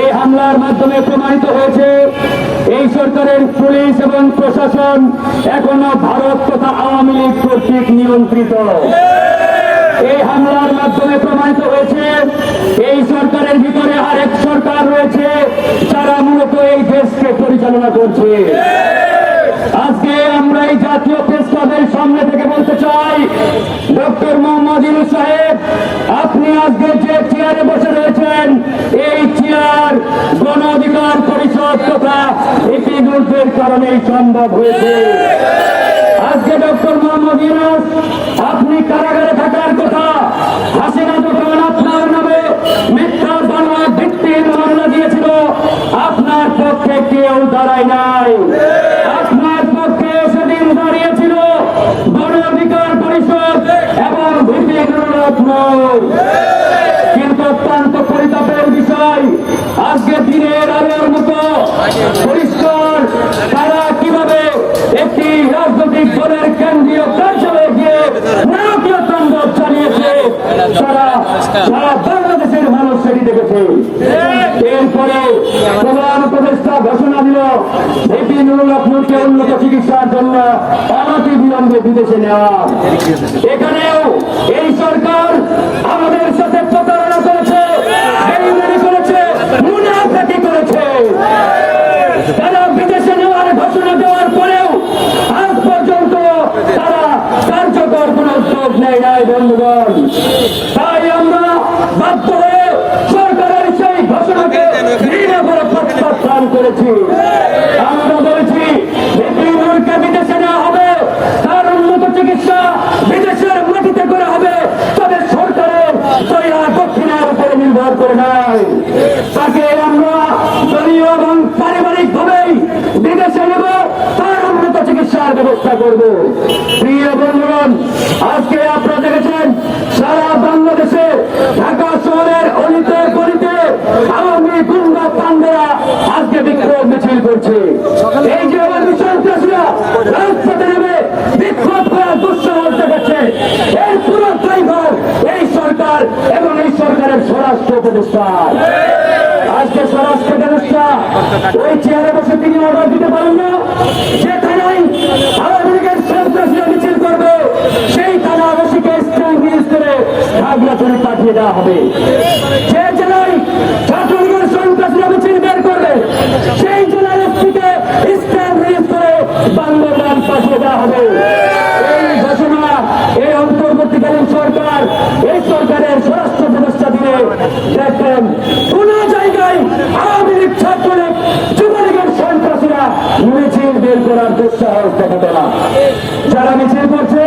এই হামলার মাধ্যমে প্রমাণিত হয়েছে, এই সরকারের পুলিশ এবং প্রশাসন এখনও ভারত তথা আওয়ামী লীগ কর্তৃক নিয়ন্ত্রিত। এই হামলার মাধ্যমে প্রমাণিত হয়েছে, এই সরকারের ভিতরে আরেক সরকার রয়েছে, যারা মূলত এই দেশকে পরিচালনা করছে। আজকে আমরা এই জাতীয় প্রেস ক্লাবের সামনে থেকে বলতে চাই, ডক্টর অধিকার পরিষদ তথা ইতিমধ্যের কারণেই সম্ভব হয়েছে। আজকে ডক্টর মোহাম্মদ ইউনুস, আপনি কারাগারে থাকার কথা, হাসিনা যখন আপনার নামে মিথ্যা বাংলা ভিত্তির মামলা দিয়েছিল, আপনার পক্ষে কেউ দাঁড়ায় নাই। আপনার পক্ষে সেদিন দাঁড়িয়েছিল গণ অধিকার পরিষদ এবং কিন্তু অত্যন্ত পরিতাপের বিষয়, আজকে দিনের মতো পরিষ্কার, তারা কীভাবে একটি রাজনৈতিক দলের কেন্দ্রীয় কার্যালয়ে গিয়ে নারকীয় তাণ্ডব চালিয়েছে তারা সারা বাংলাদেশের মানুষ সেটি দেখেছে। এরপরে প্রধান উপদেষ্টা ঘোষণা দিল এটি নুরুল উন্নত চিকিৎসার জন্য অনতি বিলম্বে বিদেশে নেওয়া। এখানেও এই সরকার বন্ধুগণ, তাই আমরা বাধ্য হয়ে সরকারের সেই ঘোষণাকে ঘৃণা করে প্রত্যাখ্যান করেছি। আমরা বলেছি উপরে নির্ভর করে নাই। তাকে আমরা পারিবারিক ভাবেই বিদেশে নেব, তার উন্নত চিকিৎসার ব্যবস্থা করব। প্রিয় বন্ধুগণ আজকে আপনারা দেখেছেন সারা বাংলাদেশে ঢাকা শহরের অলিতে গলিতে আওয়ামী গুন্ডা পান্ডেরা আজকে বিক্ষোভ মিছিল করছে এই যে আওয়ামী সন্ত্রাসীরা রাজপথে নেমে বিক্ষোভ করার দুঃসাহস দেখাচ্ছে এর পুরো ড্রাইভার এই সরকার এবং এই সরকারের স্বরাষ্ট্র প্রতিষ্ঠান আজকে স্বরাষ্ট্র উপদেষ্টা, ওই চেয়ারে বসে তিনি অর্ডার দিতে পারেন না। যে থানায় আওয়ামী লীগের সন্ত্রাসীরা মিছিল করবে, সেই থানা আবাসীকে স্ট্যান্ড রিলিজ করে পাঠিয়ে দেওয়া হবে। যে জেলায় ছাত্রলীগের সন্ত্রাসীরা মিছিল বের করবে, সেই জেলার এসপিকে স্ট্যান্ড রিলিজ করে বাংলাদেশ পাঠিয়ে দেওয়া হবে এই ঘোষণা এই অন্তর্বর্তীকালীন সরকার এই সরকারের স্বরাষ্ট্র ব্যবস্থা দিয়ে দেখেন কোন জায়গায় আওয়ামী লীগ ছাত্রলীগ যুবলীগের দুঃসাহস দেখাতে না যারা মিছিল করছে